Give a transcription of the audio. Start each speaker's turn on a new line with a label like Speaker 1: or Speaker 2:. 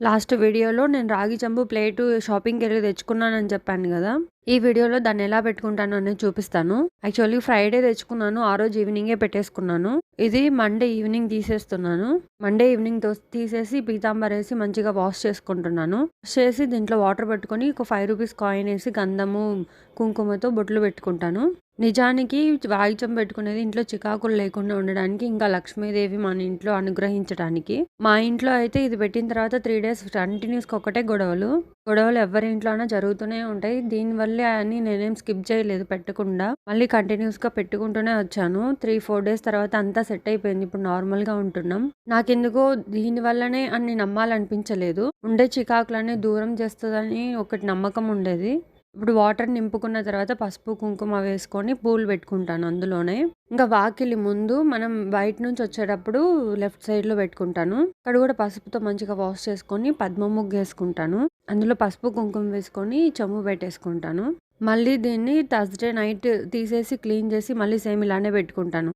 Speaker 1: Last వీడియోలో నేను రాగి జంబు ప్లేటు షాపింగ్‌కెళ్ళి తెచ్చుకున్నానని చెప్పాను కదా ఈ వీడియోలో దాన్ని ఎలా పెట్టుకుంటానో అనేది చూపిస్తాను. యాక్చువల్లీ ఫ్రైడే తెచ్చుకున్నాను. ఆ రోజు ఈవినింగే పెట్టేసుకున్నాను. ఇది మండే ఈవినింగ్ తీసేస్తున్నాను. మండే ఈవినింగ్ తీసేసి తీసేసి పీతాంబరేసి మంచిగా వాష్ చేసుకుంటున్నాను. వాష్ చేసి దీంట్లో వాటర్ పెట్టుకొని ఒక ఫైవ్ రూపీస్ కాయిన్ వేసి గంధము, కుంకుమతో బొట్లు పెట్టుకుంటాను. నిజానికి వాయిచం పెట్టుకునేది ఇంట్లో చికాకులు లేకుండా ఉండడానికి, ఇంకా లక్ష్మీదేవి మన ఇంట్లో అనుగ్రహించడానికి. మా ఇంట్లో అయితే ఇది పెట్టిన తర్వాత త్రీ డేస్ కంటిన్యూస్‌గా ఒకటే గొడవలు. గొడవలు ఎవరి ఇంట్లో అయినా జరుగుతూనే ఉంటాయి. దీనివల్లే అని నేనేం స్కిప్ చేయలేదు పెట్టకుండా. మళ్ళీ కంటిన్యూస్‌గా పెట్టుకుంటూనే వచ్చాను. 3, 4 డేస్ తర్వాత అంతా సెట్ అయిపోయింది. ఇప్పుడు నార్మల్‌గా ఉంటున్నాం. నాకెందుకో దీనివల్లనే అని నమ్మాలనిపించలేదు. ఉండే చికాకులన్నీ దూరం చేస్తుందని ఒకటి నమ్మకం ఉండేది. ఇప్పుడు వాటర్ నింపుకున్న తర్వాత పసుపు, కుంకుమ వేసుకొని పూలు పెట్టుకుంటాను అందులోనే. ఇంకా వాకిలి ముందు మనం బయట నుంచి వచ్చేటప్పుడు లెఫ్ట్ సైడ్‌లో పెట్టుకుంటాను. అక్కడ కూడా పసుపుతో మంచిగా వాష్ చేసుకొని పద్మ ముగ్గు వేసుకుంటాను అందులో పసుపు, కుంకుమ వేసుకొని చెమ్ము పెట్టేసుకుంటాను. మళ్ళీ దీన్ని థర్స్‌డే నైట్ తీసేసి క్లీన్ చేసి మళ్ళీ సేమ్ ఇలానే పెట్టుకుంటాను.